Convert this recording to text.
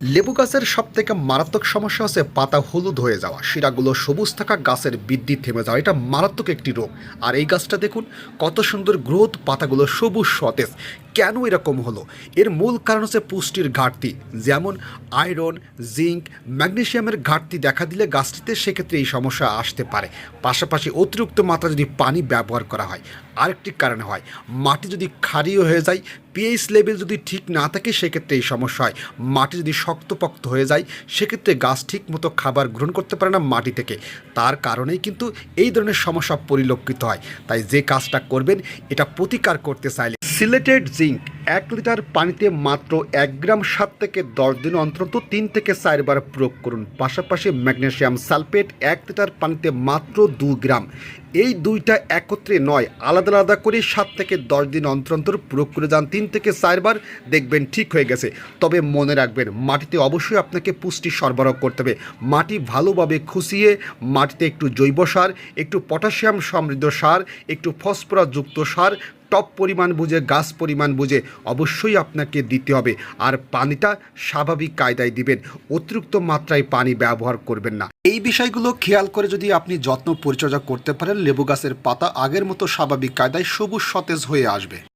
লেবু গাছের সব থেকে মারাত্মক সমস্যা হচ্ছে পাতা হলুদ হয়ে যাওয়া। শিরাগুলো সবুজ থাকা গাছের বৃদ্ধি থেমে যাওয়া। এটা মারাত্মক একটি রোগ। আর এই গাছটা দেখুন, কত সুন্দর গ্রোথ, পাতাগুলো সবুজ সতেজ। কেন এরকম হলো? এর মূল কারণ হচ্ছে পুষ্টির ঘাটতি। যেমন আয়রন, জিঙ্ক ম্যাগনেসিয়ামের ঘাটতি দেখা দিলে গাছটিতে সেক্ষেত্রে এই সমস্যা আসতে পারে। পাশাপাশি অতিরিক্ত মাত্রা যদি পানি ব্যবহার করা হয়, আরেকটি কারণে হয়, মাটি যদি ক্ষারীয় হয়ে যায় পিএইচ লেভেল যদি ঠিক না থাকে, সেক্ষেত্রে এই সমস্যা হয়। মাটি যদি শক্তপক্ত হয়ে যায়, সেক্ষেত্রে গাছ ঠিক মতো খাবার গ্রহণ করতে পারে না মাটি থেকে। তার কারণেই কিন্তু এই ধরনের সমস্যা পরিলক্ষিত হয়। তাই যে কাজটা করবেন, এটা প্রতিকার করতে চাইলে সিলেটেড জিঙ্ক এক লিটার পানিতে মাত্র এক গ্রাম সাত থেকে দশ দিন অন্তত তিন থেকে চারবার প্রয়োগ করুন। পাশাপাশি ম্যাগনেশিয়াম সালফেট এক লিটার পানিতে মাত্র দু গ্রাম। এই দুইটা একত্রে নয়, আলাদা আলাদা করে সাত থেকে দশ দিন অন্তর অন্তর প্রয়োগ করে যান। তিন থেকে চারবার দেখবেন ঠিক হয়ে গেছে। তবে মনে রাখবেন, মাটিতে অবশ্যই আপনাকে পুষ্টি সরবরাহ করতে হবে। মাটি ভালোভাবে খুশিয়ে মাটিতে একটু জৈব সার, একটু পটাশিয়াম সমৃদ্ধ সার, একটু ফসফরাসযুক্ত সার টপ পরিমাণ বুঝে, গাছ পরিমাণ বুঝে অবশ্যই আপনাকে দিতে হবে। আর পানিটা স্বাভাবিক কায়দায় দিবেন, অতিরিক্ত মাত্রায় পানি ব্যবহার করবেন না। এই বিষয়গুলো খেয়াল করে যদি আপনি যত্ন পরিচর্যা করতে পারেন, লেবু গাছের পাতা আগের মতো স্বাভাবিক কায়দায় সবুজ সতেজ হয়ে আসবে।